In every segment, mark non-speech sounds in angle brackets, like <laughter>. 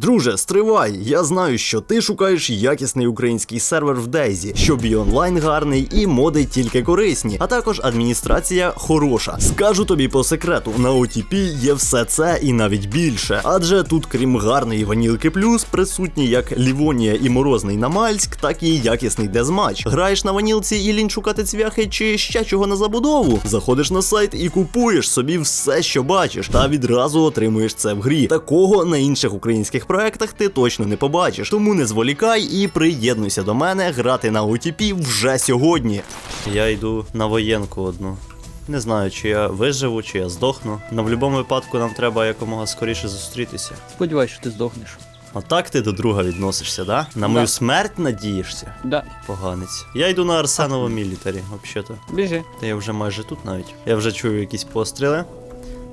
Друже, стривай! Я знаю, що ти шукаєш якісний український сервер в Дейзі, щоб і онлайн гарний, і моди тільки корисні, а також адміністрація хороша. Скажу тобі по секрету, на OTP є все це і навіть більше. Адже тут, крім гарної ванілки плюс, присутні як Лівонія і Морозний Намальськ, так і якісний дезматч. Граєш на ванілці і лінь шукати цвяхи чи ще чого на забудову. Заходиш на сайт і купуєш собі все, що бачиш, та відразу отримуєш це в грі. Такого на інших українських проектах ти точно не побачиш. Тому не зволікай і приєднуйся до мене грати на OTP вже сьогодні. Я йду на воєнку одну. Не знаю, чи я виживу, чи я здохну. Но в будь-якому випадку нам треба якомога скоріше зустрітися. Сподіваюсь, що ти здохнеш. А так ти до друга відносишся, да? На мою Да. смерть надієшся? Да, Поганець. Я йду на Арсеново мілітарі, взагалі-то. біжи. Та я вже майже тут навіть. Я вже чую якісь постріли.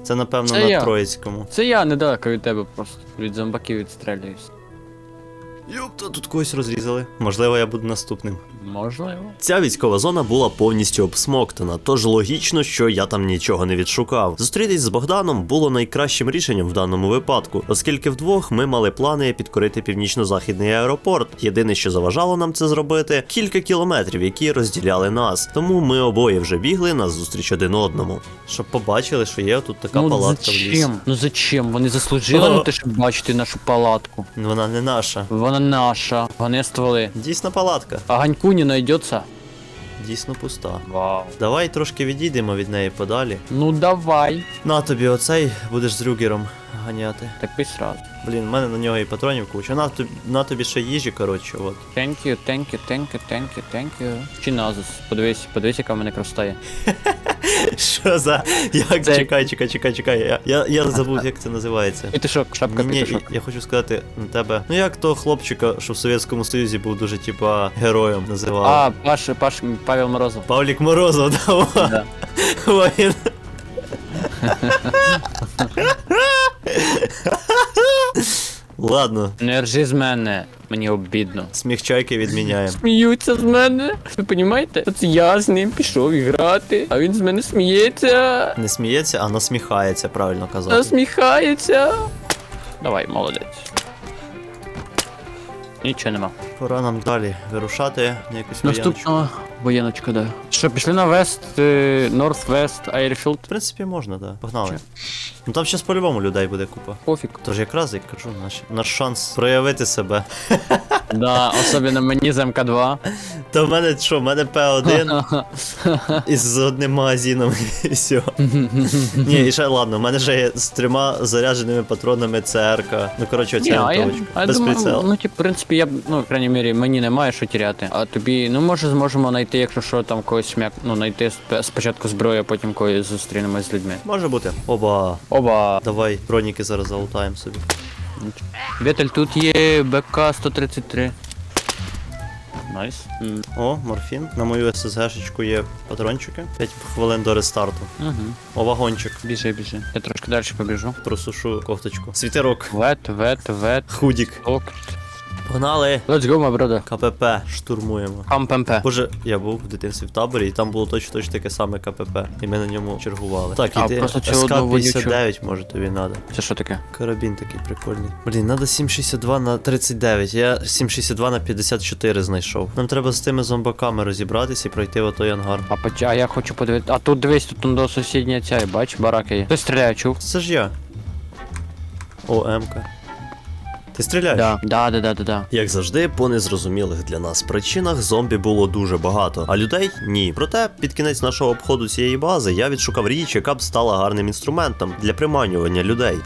Це напевно Це на я. Троїцькому. Це я недалеко від тебе просто. Від зомбаків відстрелююсь. Юпта, тут когось розрізали. Можливо, я буду наступним. Можливо. Ця військова зона була повністю обсмоктана, тож логічно, що я там нічого не відшукав. Зустрітись з Богданом було найкращим рішенням в даному випадку, оскільки вдвох ми мали плани підкорити північно-західний аеропорт. Єдине, що заважало нам це зробити, кілька кілометрів, які розділяли нас. Тому ми обоє вже бігли на зустріч один одному. Щоб побачили, що є тут така ну палатка в лісі. Ну зачем? Вони заслужили на те, щоб бачити нашу палатку. Вона не наша. Вона наша. Вони стволи. Дійсна палатка. А ганьку не знайдеться? Дійсно пуста. Вау. Давай трошки відійдемо від неї подалі. Ну давай. На тобі оцей будеш з рюгером ганяти. Так пись сразу. Блін, в мене на нього і патронів куча. На тобі, на тобі ще їжі, коротше, от. Thank you, thank you, thank you, thank you, thank you. Чи назус? Подивись, подивись, яка в мене кростає. <laughs> Що за. Як Це- чекай, чекай, чекай, чекай. Я, я, я забув, як це називається. Пітишок, шапка Ні, пітишок. я хочу сказати на тебе. Ну як того хлопчика, що в Совєтському Союзі був дуже, типа, героєм називали. А, Паш, Паш, Павел Морозов. Павлік Морозов, давай. Да. Воєн. <laughs> <laughs> <laughs> Ладно, Не ржи з мене, мені обідно. сміх чайки відміняємо. Сміються з мене. Ви розумієте? От я з ним пішов іграти, а він з мене сміється, Не сміється, а насміхається, правильно казати. насміхається. Давай, молодець. Нічого нема. Пора нам далі вирушати на якусь воєночку. Наступного воєночка, да. Що, пішли на Вест, е, North West, Airfield? В принципі, можна. Да. Погнали. Чи? Ну там зараз по-любому людей буде купа. Пофіг. Тож якраз як кажу, наш, наш шанс проявити себе. <laughs> Да, особливо мені з МК2. Та в мене що, в мене П1 <laughs> із одним магазином і все. <laughs> Ні, і ще ладно, в мене ще є з трьома зарядженими патронами ЦРК. Ну коротше, оця а я, а я Без думаю, прицелу. ну, типу, в принципі, я б, ну, в крайній мірі, мені немає що тіряти. А тобі, ну, може, зможемо знайти, якщо що, там когось шмяк, ну, знайти спочатку зброю, а потім когось зустрінемось з людьми. Може бути. Оба. Оба. Давай, броніки зараз залутаємо собі. Вітель, тут є БК-133. Найс. О, морфін. На мою ССГшечку є патрончики. 5 хвилин до рестарту. Угу. О, вагончик. Біжи, біжи. Я трошки далі побіжу. Просушу кофточку. Світерок. Вет, вет, вет. Худік. Ок. Погнали. Let's go, my brother. КПП штурмуємо. Кампемпе. Боже, я був в дитинстві в таборі, і там було точно точно таке саме КПП. І ми на ньому чергували. Так, А, іди. просто цю одну СК-59, може тобі надо. Це що таке? Карабін такий прикольний. Блін, надо 7,62 на 39. Я 7,62 на 54 знайшов. Нам треба з тими зомбаками розібратися і пройти в отой ангар. А, поч- а я хочу подивитися. А тут дивись, тут до сусідня ця, бач, бараки є. Хтось стріляє, чув? Це ж я. О, М-ка. Ти стріляєш? Да, да, да, да, да, да. Як завжди, по незрозумілих для нас причинах зомбі було дуже багато, а людей ні. Проте під кінець нашого обходу цієї бази я відшукав річ, яка б стала гарним інструментом для приманювання людей.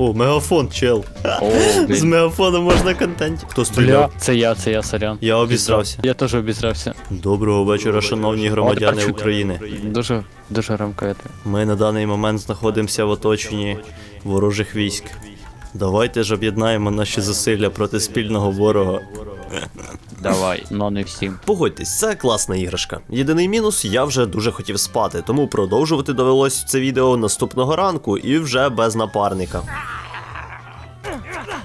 О, мегафон, чел. О, <laughs> З мегафоном можна контент. Хто стріляв? Бля, це я, це я, сорян. Я обісрався. Я теж обісрався. Доброго вечора, шановні громадяни чу- України. Дуже, дуже громковито. Ми на даний момент знаходимося в оточенні ворожих військ. Давайте ж об'єднаємо наші зусилля проти спільного ворога. Давай, но не всім. Погодьтесь, це класна іграшка. Єдиний мінус, я вже дуже хотів спати, тому продовжувати довелось це відео наступного ранку і вже без напарника.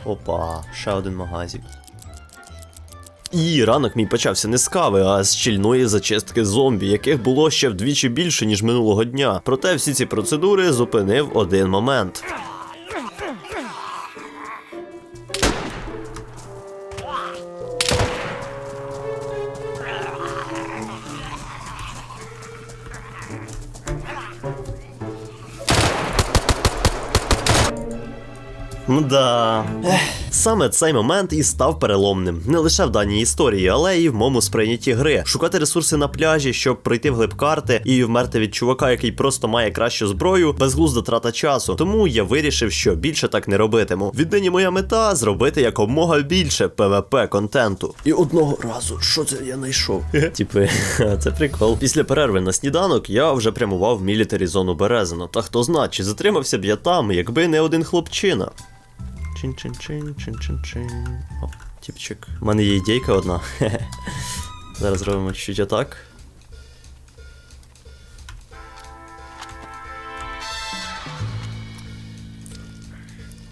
Опа, ще один магазик. І ранок мій почався не з кави, а з щільної зачистки зомбі, яких було ще вдвічі більше, ніж минулого дня. Проте всі ці процедури зупинив один момент. Мда. Ех, Саме цей момент і став переломним. Не лише в даній історії, але і в моєму сприйнятті гри. Шукати ресурси на пляжі, щоб пройти вглиб карти і вмерти від чувака, який просто має кращу зброю, безглузда трата часу. Тому я вирішив, що більше так не робитиму. Віднині моя мета зробити якомога більше PvP контенту. І одного разу, що це я знайшов? <laughs> Типи, це прикол. Після перерви на сніданок я вже прямував в мілітарі зону Березино. Та хто зна, чи затримався б я там, якби не один хлопчина. Чин-чин-чин, чин-чин-чин. О, тіпчик. У мене є ідейка одна. <laughs> Зараз зробимо чуть отак.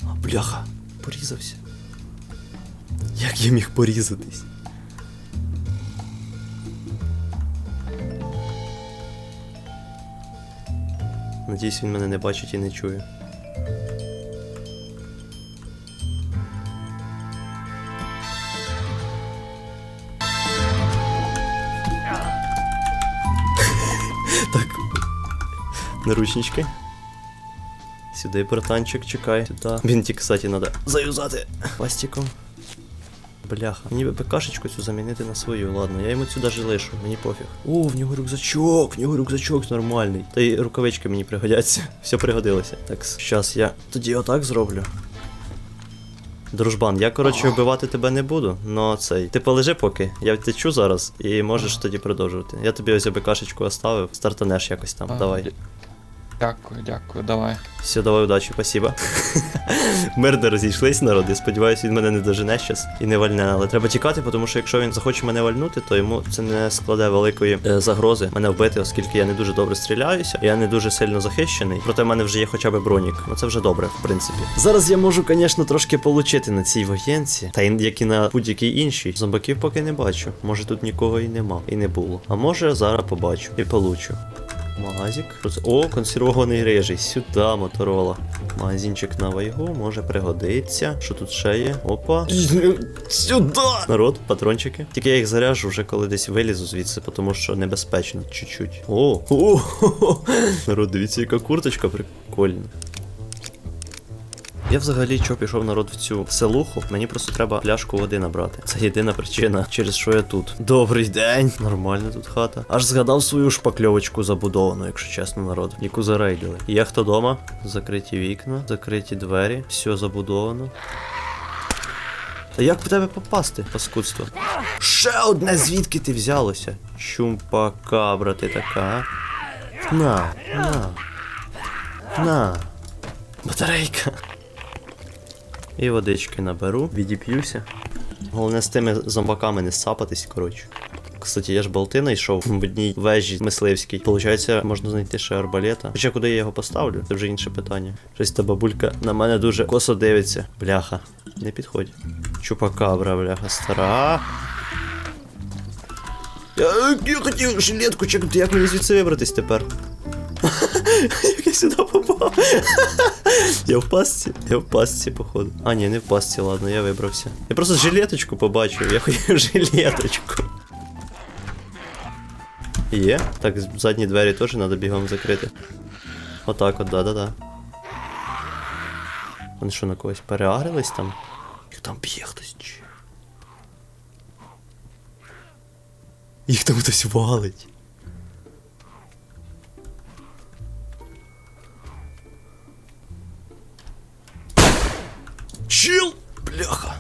А, бляха, порізався. Як я міг порізатись? Надіюсь, він мене не бачить і не чує. Наручнички. Сюди, братанчик, чекай. Сюди. Бінтик, кстати, надо заюзати пластиком. Бляха. Мені би ПКшечку цю замінити на свою, ладно, я йому цю даже лишу, мені пофіг. О, в нього рюкзачок, в нього рюкзачок нормальний. Та й рукавички мені пригодяться. <laughs> Все пригодилося. Так, зараз я тоді отак зроблю. Дружбан, я коротше вбивати тебе не буду, но цей. Ти полежи поки, я втечу зараз і можеш тоді продовжувати. Я тобі ось БКшечку оставив, стартанеш якось там. Давай. Дя- Дякую, дякую, давай. Все, давай удачі, спасибо. <laughs> Мирно розійшлись народи. Сподіваюсь, він мене не дожене щас і не вальне. Але треба тікати, тому що якщо він захоче мене вальнути, то йому це не складе великої е, загрози мене вбити, оскільки я не дуже добре стріляюся, я не дуже сильно захищений. Проте в мене вже є хоча б бронік. Ну це вже добре, в принципі. Зараз я можу, звісно, трошки получити на цій воєнці, та як і на будь-якій іншій. Зомбаків поки не бачу. Може тут нікого і нема, і не було. А може зараз побачу і получу. Магазик. О, консервований рижий. Сюди, моторола. Магазинчик на вайгу може пригодиться. Що тут ще є? Опа. Сюди! Народ, патрончики. Тільки я їх заряжу вже коли десь вилізу звідси, тому що небезпечно чуть-чуть. О, о. Народ, дивіться, яка курточка прикольна. Я взагалі чого пішов народ в цю селуху, мені просто треба пляшку води набрати. Це єдина причина, через що я тут. Добрий день. Нормальна тут хата. Аж згадав свою шпакльовочку забудовану, якщо чесно, народ, яку зарейдили. Є хто дома? Закриті вікна, закриті двері, все забудовано. Та як в тебе попасти, паскудство? Ще одне звідки ти взялося? Чумпака, ти така. На, на. На. Батарейка. І водички наберу, відіп'юся. Головне з тими зомбаками не сапатись, коротше. Кстати, я ж болти знайшов в одній вежі мисливській. Получається, можна знайти ще арбалета. Хоча куди я його поставлю, це вже інше питання. Щось та бабулька на мене дуже косо дивиться. Бляха, не підходь. Чупакабра, бляха, стара. Я, я хотів жилетку чекнути, як мені звідси вибратись тепер? <laughs> Як я сюди попав? <laughs> Я в пастці? Я в пастці, походу. А, ні, не в пастці, ладно, я вибрався. Я просто жилеточку побачив, я хотів жилеточку. Є? Так, задні двері теж треба бігом закрити. Отак от, да-да-да. Вони що на когось переагрились там? Їх там б'є хтось. Їх там хтось валить. Чел! Бляха.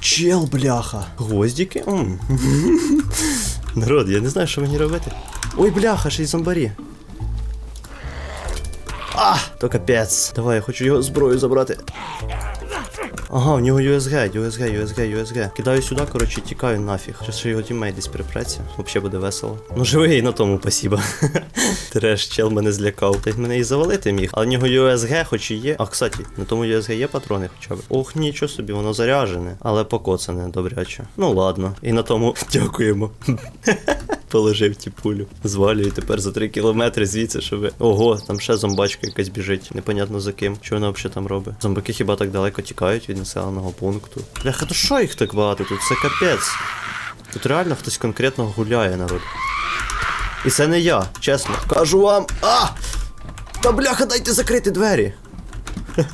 Чел, бляха. Гвоздики? М. <laughs> Народ, я не знаю, що мені робити. Ой, бляха, ще й зомбарі. А! То капець. Давай, я хочу його зброю забрати. Ага, у нього USG, USG, USG, USG. Кидаю сюди, коротше, тікаю нафіг. Щас ще його тіммейт десь припреться. Взагалі буде весело. Ну живий на тому, спасибо. <laughs> Треш, чел мене злякав. Та й мене і завалити міг. Але в нього USG хоч і є. А, кстати, на тому USG є патрони хоча б. Ох, нічого собі, воно заряжене, але покоцане добряче. Ну ладно. І на тому <laughs> дякуємо. <laughs> Положив ті пулю. Звалюю тепер за 3 кілометри звідси, щоб. Ого, там ще зомбачка якась біжить. Непонятно за ким. Що вона взагалі там робить? Зомбаки хіба так далеко тікають від населеного пункту. Бляха, то що їх так багато тут? Це капець. Тут реально хтось конкретно гуляє народ. І це не я, чесно. Кажу вам. А! Та бляха, дайте закрити двері. <laughs>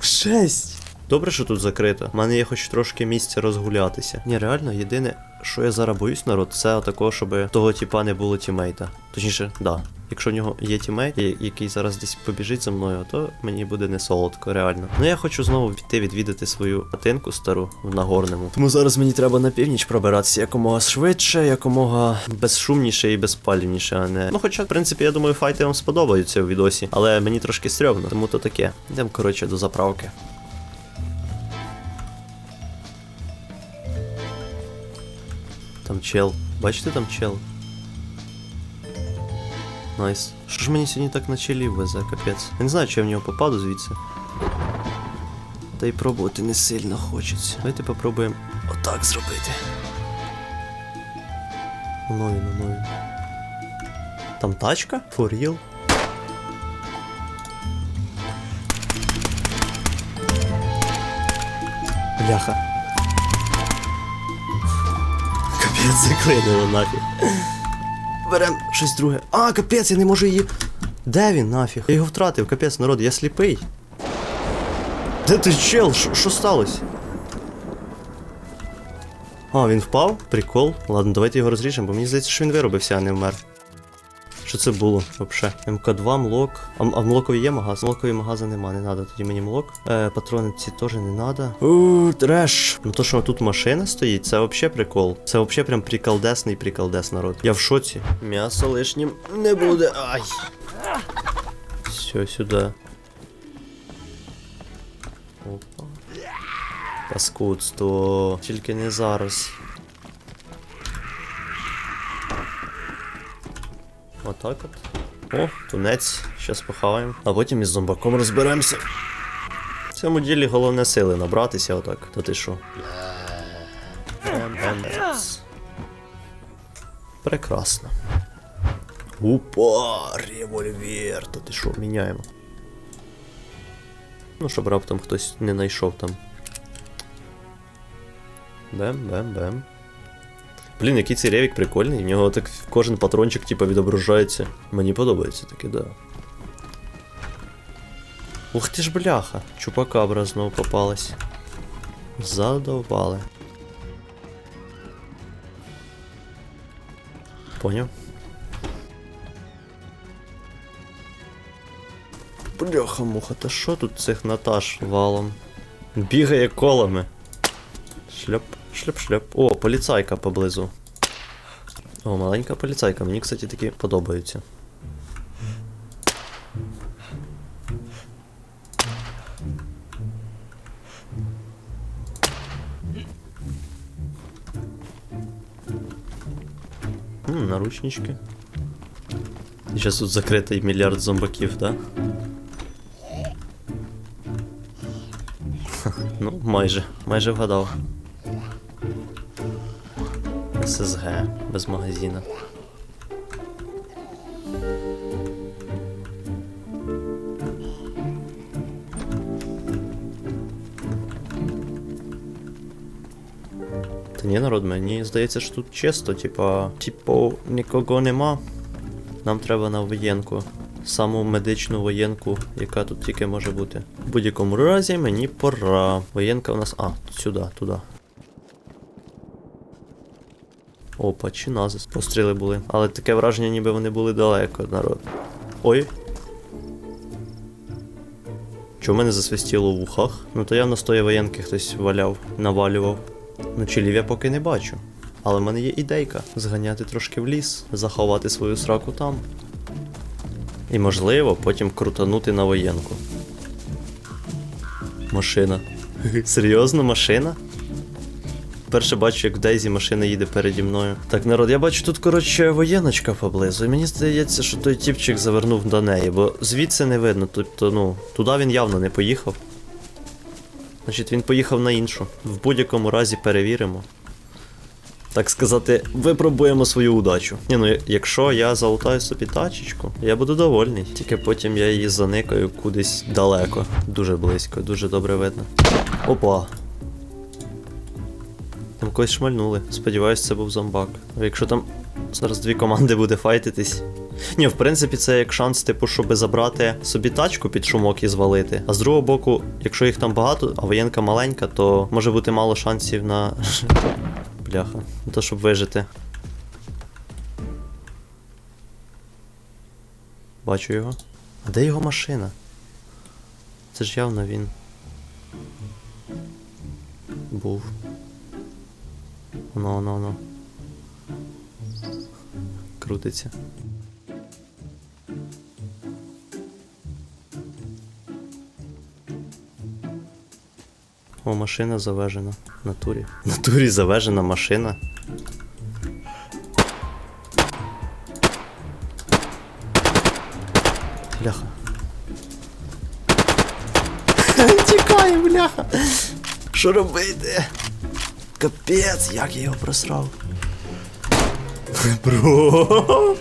Шесть! Добре, що тут закрито. У мене є хоч трошки місця розгулятися. Ні, реально, єдине, що я зараз боюсь, народ, це отако, щоб того тіпа не було тімейта. Точніше, да. Якщо в нього є тімейт, який зараз десь побіжить за мною, то мені буде не солодко, реально. Ну я хочу знову піти відвідати свою хатинку стару в Нагорному. Тому зараз мені треба на північ пробиратися якомога швидше, якомога безшумніше і безпалівніше, а не. Ну, хоча, в принципі, я думаю, файти вам сподобаються у відосі, але мені трошки стрьомно, тому то таке. Йдемо, коротше, до заправки. Там чел. Бачите там чел? Найс. Що ж мені сьогодні так на челів везе, капець. Я не знаю, чи я в нього попаду звідси. Та й пробувати не сильно хочеться. Давайте попробуємо отак зробити. Воно він. Там тачка? For real? Бляха. Капець заклинило нафіг. Берем щось друге. А, капець, я не можу її. Де він нафіг? Я його втратив, капець, народ, я сліпий. Де ти чел? Що- сталося? А, він впав? Прикол. Ладно, давайте його розріжемо, бо мені здається, що він виробився, а не вмер. Що це було вообще? МК2, млок. А, а млокові є магаз? Млокові магаза нема, не надо тоді мені млок. Е, патрони ці теж не надо. Ууу, треш. Ну то, що тут машина стоїть, це вообще прикол. Це вообще прям приколдесний приколдес народ. Я в шоці. М'ясо лишнім не буде. Ай. Все, сюди. Опа. Паскудство. Тільки не зараз. Отак от. О, тунець. Щас похаваємо. А потім із зомбаком розберемося. В цьому ділі головне сили набратися отак. То ти що? Прекрасно. Упа, револьвер. То ти що, міняємо. Ну, щоб раптом хтось не знайшов там. Бем-бем-бем. Блін, який цей ревік прикольний. В нього так кожен патрончик типа відображається. Мені подобається таке, да. Ух ти ж бляха. Чупакабра знову попалась. Задовбали. Поняв? Бляха-муха, та що тут цих Наташ валом? Бігає колами. Шльоп, шльоп, шльоп. О, поліцайка поблизу. О, маленька поліцайка. Мені, кстати, такі подобаються. М, наручнички. Сейчас тут закритий мільярд зомбаків, да? <laughs> Ну, майже, майже вгадав. ССГ без магазина. Та ні, народ, мені здається, що тут чисто, типа, типу, нікого нема. Нам треба на воєнку. Саму медичну воєнку, яка тут тільки може бути. В будь-якому разі мені пора. Воєнка у нас. А, сюди, туди. Опа, чи назис. Постріли були. Але таке враження, ніби вони були далеко, народ. Ой. Чого в мене засвистіло в ухах? Ну то явно з тої воєнки хтось валяв, навалював. Ну, чилів я поки не бачу. Але в мене є ідейка зганяти трошки в ліс, заховати свою сраку там. І можливо потім крутанути на воєнку. Машина. <laughs> Серйозно, машина? Перше бачу, як в Дейзі машина їде переді мною. Так, народ, я бачу тут, коротше, воєночка поблизу. І мені здається, що той тіпчик завернув до неї, бо звідси не видно. Тобто, ну, туди він явно не поїхав. Значить, він поїхав на іншу. В будь-якому разі перевіримо. Так сказати, випробуємо свою удачу. Ні, ну якщо я залутаю собі тачечку, я буду довольний. Тільки потім я її заникаю кудись далеко. Дуже близько, дуже добре видно. Опа. Там когось шмальнули. Сподіваюсь, це був зомбак. А якщо там зараз дві команди буде файтитись, Ні, в принципі, це як шанс, типу, щоб забрати собі тачку під шумок і звалити. А з другого боку, якщо їх там багато, а воєнка маленька, то може бути мало шансів на. <laughs> Бляха. На то, щоб вижити. Бачу його. А де його машина? Це ж явно він. Був. Воно, воно, воно. Крутиться. О, машина завежена. В натурі. В натурі завежена машина. Бляха. <laughs> Тікає, бляха. Що робити? Капець, як я його просрав. Бро.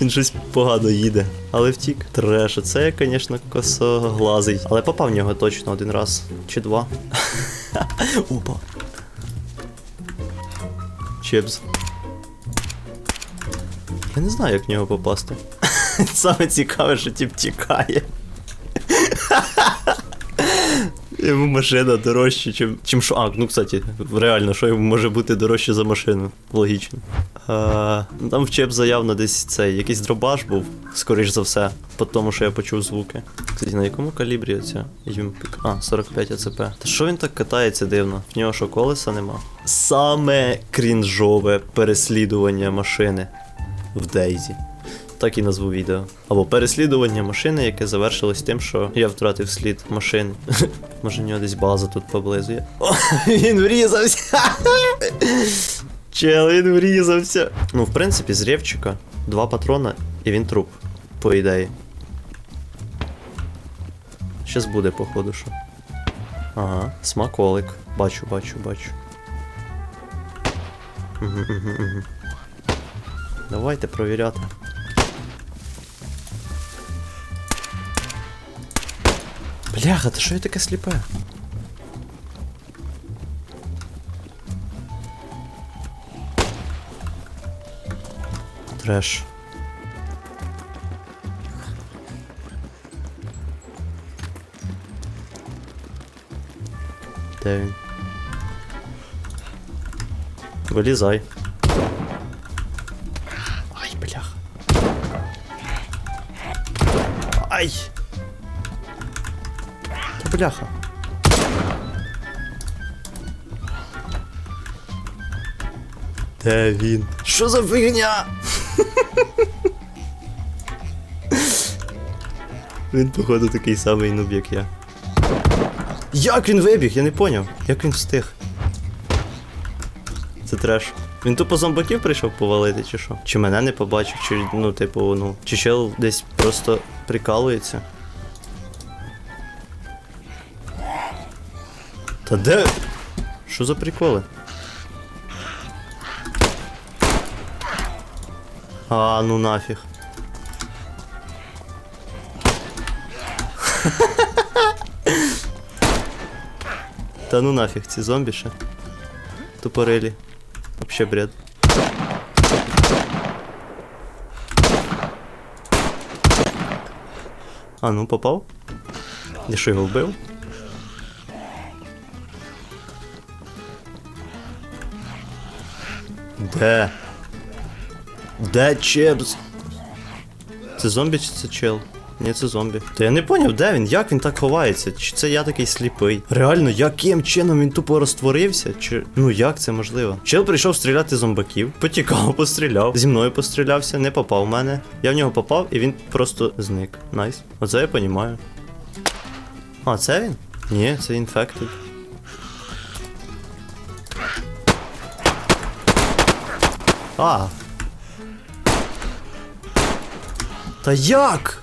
Він щось погано їде. Але втік. Треш, це, звісно, косоглазий. Але попав в нього точно один раз. Чи два. <laughs> Опа. Чепс. Я не знаю, як в нього попасти. <laughs> Саме цікаве, що тіп тікає. Йому машина дорожча, чим. чим що. А, ну кстати, реально, що йому може бути дорожче за машину? Логічно. А, ну, там в чеп заявно десь цей якийсь дробаш був, скоріш за все, по тому, що я почув звуки. Кстати, на якому калібрі оця Юмпік? А, 45 АЦП. Та що він так катається дивно? В нього що колеса нема? Саме крінжове переслідування машини в Дейзі. Так і назву відео. Або переслідування машини, яке завершилось тим, що я втратив слід машини. <laughs> Може, в нього десь база тут поблизу є. О, <laughs> він врізався! <laughs> Чел, він врізався. Ну, в принципі, з ревчика два патрона, і він труп, по ідеї. Щас буде, походу, що. Ага, смаколик. Бачу, бачу, бачу. Давайте провіряти. Бляха, та що я таке сліпе? Треш. Де він? Вилізай. Ай, бляха. Ай! Бляха. Де він? Що за фігня? він, походу, такий самий нуб, як я. Як він вибіг? Я не поняв. Як він встиг? Це треш. Він тупо зомбаків прийшов повалити, чи що? Чи мене не побачив, чи ну, типу, ну. Чи чел десь просто прикалується. Та де? Що за приколи? А, ну нафіг. <laughs> Та ну нафіг, ці зомбі ще. Тупорилі. Вообще бред. А, ну попав? Я що його вбив? Де? Де чепс? Це зомбі чи це чел? Ні, це зомбі. Та я не поняв, де він? Як він так ховається? Чи це я такий сліпий? Реально, яким чином він тупо розтворився? Чи ну як це можливо? Чел прийшов стріляти зомбаків, потікав, постріляв, зі мною пострілявся, не попав в мене. Я в нього попав і він просто зник. Найс. Оце я понімаю. А, це він? Ні, це інфектед. А. Та як?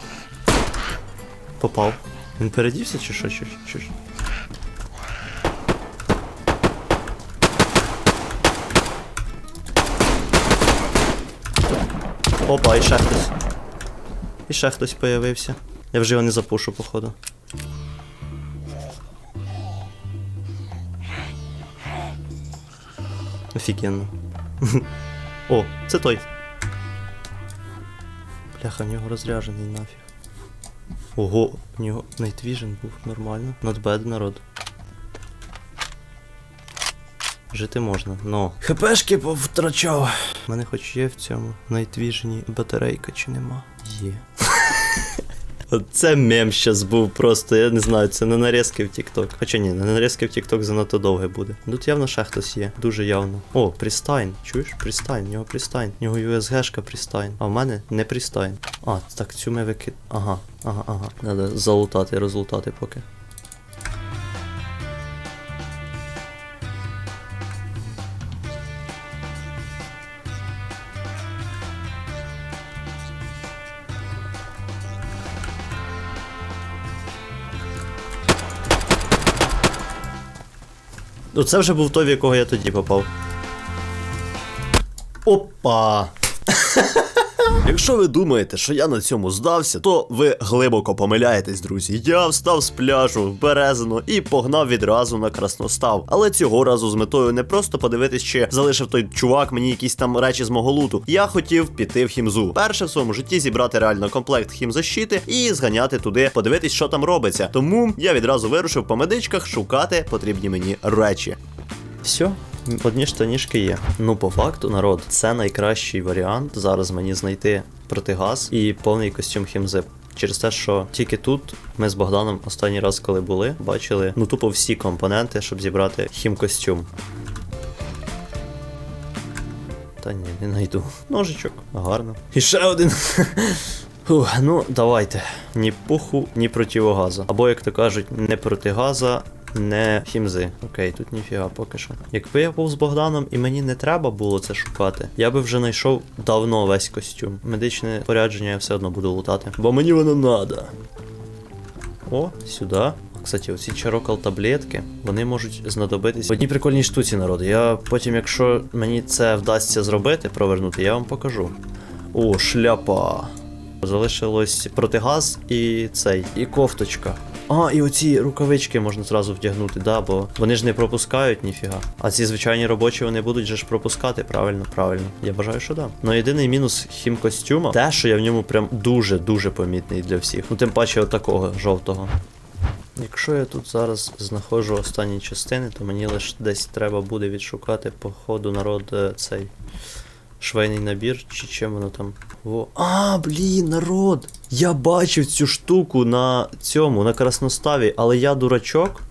Попав. Він передівся чи що? Чи, чи, чи? Опа, і ще хтось. І ще хтось появився. Я вже його не запушу, походу. Офігенно. <laughs> О, це той. Бляха, в нього розряжений нафіг. Ого, в нього Night Vision був нормально. Not bad, народ. Жити можна, но. ХПшки повтрачав. У мене хоч є в цьому Night Vision батарейка чи нема? Є. Оце мем щас був просто, я не знаю, це не нарізки в TikTok. Хоча ні, не нарізки в TikTok занадто довге буде. Тут явно ще хтось є, дуже явно. О, пристайн. чуєш? Пристайн, в нього пристайн. В нього USG-шка пристайн. А в мене не пристайн. А, так цю ми викид. Ага, ага, ага. Треба залутати, розлутати поки. Ну це вже був той, в якого я тоді попав. Опа! Якщо ви думаєте, що я на цьому здався, то ви глибоко помиляєтесь, друзі. Я встав з пляжу в Березино і погнав відразу на красностав. Але цього разу з метою не просто подивитись, чи залишив той чувак мені якісь там речі з мого луту. Я хотів піти в хімзу. Перше в своєму житті зібрати реально комплект хімзащити і зганяти туди, подивитись, що там робиться. Тому я відразу вирушив по медичках шукати потрібні мені речі. Все, одні штанішки є. Ну, по факту, народ, це найкращий варіант зараз мені знайти протигаз і повний костюм хімзи. Через те, що тільки тут ми з Богданом останній раз, коли були, бачили ну тупо всі компоненти, щоб зібрати хімкостюм. Та ні, не знайду. Ножичок, гарно. І ще один. <laughs> Фух, ну, давайте. Ні пуху, ні противогаза. Або, як то кажуть, не протигаза, не хімзи. Окей, тут ніфіга поки що. Якби я був з Богданом і мені не треба було це шукати, я би вже знайшов давно весь костюм. Медичне порядження я все одно буду лутати. Бо мені воно надо. О, сюди. Кстати, оці чарокал таблетки, вони можуть знадобитись в одній прикольній штуці народу. Я потім, якщо мені це вдасться зробити, провернути, я вам покажу. О, шляпа. Залишилось протигаз і цей, і кофточка. А, і оці рукавички можна зразу вдягнути, да, бо вони ж не пропускають ніфіга. А ці звичайні робочі вони будуть же ж пропускати, правильно, правильно. Я бажаю, що да. Ну єдиний мінус хімкостюма, те, що я в ньому прям дуже-дуже помітний для всіх. Ну тим паче отакого жовтого. Якщо я тут зараз знаходжу останні частини, то мені лише десь треба буде відшукати по ходу народ е, цей швейний набір, чи чим воно там. Во. А, блін, народ! Я бачив цю штуку на цьому, на красноставі, але я дурачок.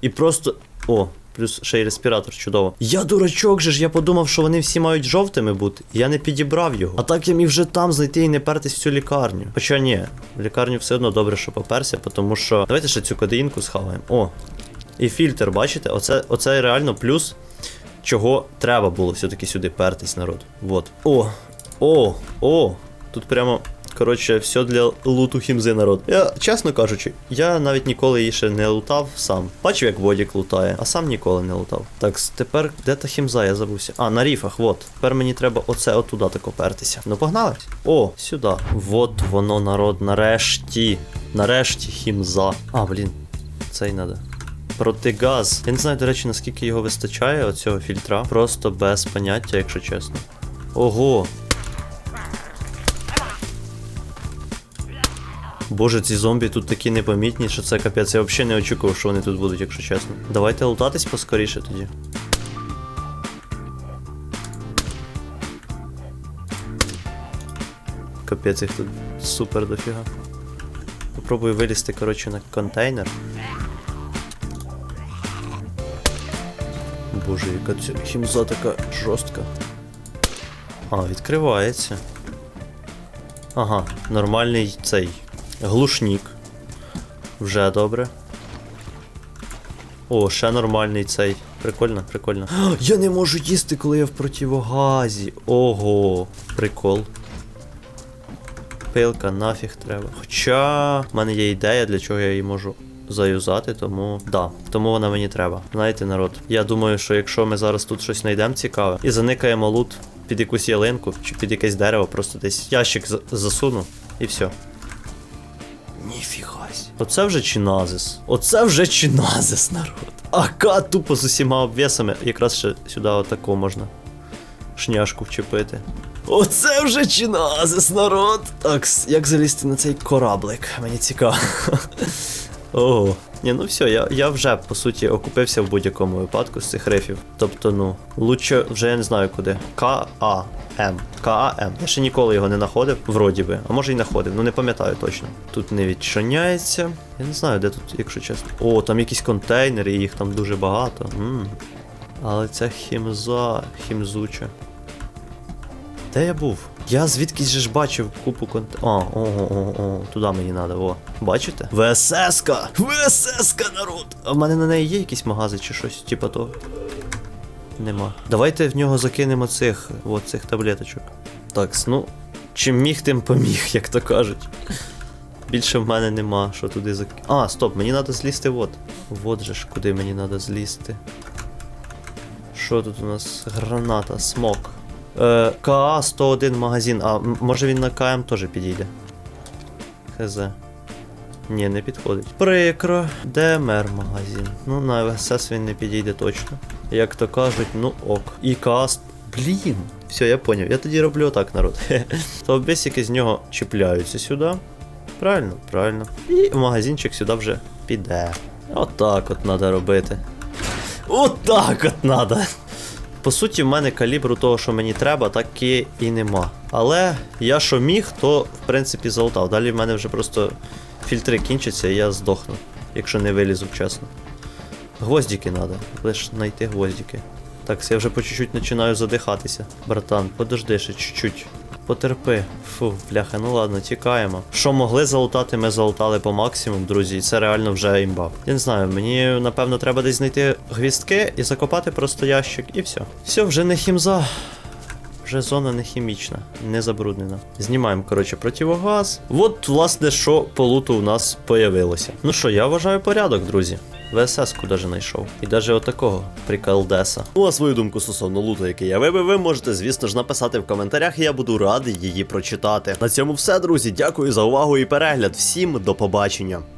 І просто. О, плюс ще й респіратор, чудово. Я дурачок же ж, я подумав, що вони всі мають жовтими бути. Я не підібрав його. А так я міг вже там знайти і не пертись в цю лікарню. Хоча ні, в лікарню все одно добре, що поперся, тому що. Давайте ще цю кодеїнку схаваємо. О. І фільтр, бачите? Оце, оце реально плюс чого треба було все-таки сюди пертись, народ. Вот. О, о, о. Тут прямо. Коротше, все для луту хімзи, народ. Я, чесно кажучи, я навіть ніколи її ще не лутав сам. Бачив, як Бодік лутає, а сам ніколи не лутав. Так, тепер де та хімза, я забувся. А, на ріфах, вот. Тепер мені треба оце отуда тако пертися. Ну погнали. О, сюди. Вот воно, народ, нарешті. Нарешті хімза. А, блін, цей надо. Протигаз. Я не знаю, до речі, наскільки його вистачає, оцього фільтра. Просто без поняття, якщо чесно. Ого. Боже, ці зомбі тут такі непомітні, що це капець. Я взагалі не очікував, що вони тут будуть, якщо чесно. Давайте лутатись поскоріше тоді. Капець їх тут супер дофіга. Попробую вилізти, коротше, на контейнер. Боже, яка ця хімза така жорстка. А, відкривається. Ага, нормальний цей глушник. Вже добре. О, ще нормальний цей. Прикольно, прикольно. <gasps> Я не можу їсти, коли я в противогазі. Ого, прикол. Пилка нафіг треба. Хоча в мене є ідея, для чого я її можу заюзати, тому да, тому вона мені треба. Знаєте, народ. Я думаю, що якщо ми зараз тут щось знайдемо цікаве і заникаємо лут під якусь ялинку чи під якесь дерево, просто десь ящик засуну і все. Ніфігась. Оце вже чиназис. Оце вже чиназис, народ. Ака тупо з усіма обвесами. Якраз ще сюди отаку можна шняшку вчепити. Оце вже чиназис, народ. Так, як залізти на цей кораблик? Мені цікаво. Ого. Ні, ну все, я, я вже по суті окупився в будь-якому випадку з цих рифів. Тобто, ну, лучше вже я не знаю куди. К-А-М. Я ще ніколи його не знаходив, вроді би. А може і знаходив, ну не пам'ятаю точно. Тут не відчиняється. Я не знаю, де тут, якщо чесно. О, там якісь контейнери, їх там дуже багато. м Але ця хімза, хімзуча. Де я був? Я звідкись же ж бачив купу конт. А, ого, ого, ого, туди мені треба, о. Бачите? ВСС-ка! Народ! А в мене на неї є якісь магази чи щось, типа того? Нема. Давайте в нього закинемо цих, от цих таблеточок. Так, ну, чим міг, тим поміг, <laughs> як то кажуть. Більше в мене нема, що туди зак... А, стоп, мені треба злізти от. Вот же ж, куди мені треба злізти. Що тут у нас? Граната, смок. Е, КА 101 магазин. А може він на КМ теж підійде. Хз. Ні, не підходить. Прикро. ДМР магазин. Ну, на СС він не підійде точно. Як то кажуть, ну ок. І КАС. Блін. Все, я поняв. Я тоді роблю отак, народ. <laughs> То бесики з нього чіпляються сюди. Правильно, правильно. І магазинчик сюди вже піде. Отак от треба робити. Отак от треба. По суті, в мене калібру того, що мені треба, таки і нема. Але я що міг, то в принципі залутав. Далі в мене вже просто фільтри кінчаться і я здохну, якщо не вилізу чесно. Гвоздіки треба, лише знайти гвоздики. Так, я вже по чуть-чуть починаю задихатися. Братан, подожди ще чуть-чуть. Потерпи. Фу, бляха, ну ладно, тікаємо. Що могли залутати, ми залутали по максимуму, друзі, і це реально вже імба. Я не знаю, мені напевно треба десь знайти гвіздки і закопати просто ящик, і все. Все, вже не хімза. Вже зона не хімічна, не забруднена. Знімаємо, коротше, противогаз. От, власне, що по луту у нас появилося. Ну що, я вважаю порядок, друзі. ВСС куди же знайшов. І даже отакого приколдеса. Ну а свою думку стосовно луту, який я вибив, ви можете, звісно ж, написати в коментарях, і я буду радий її прочитати. На цьому все, друзі. Дякую за увагу і перегляд. Всім до побачення.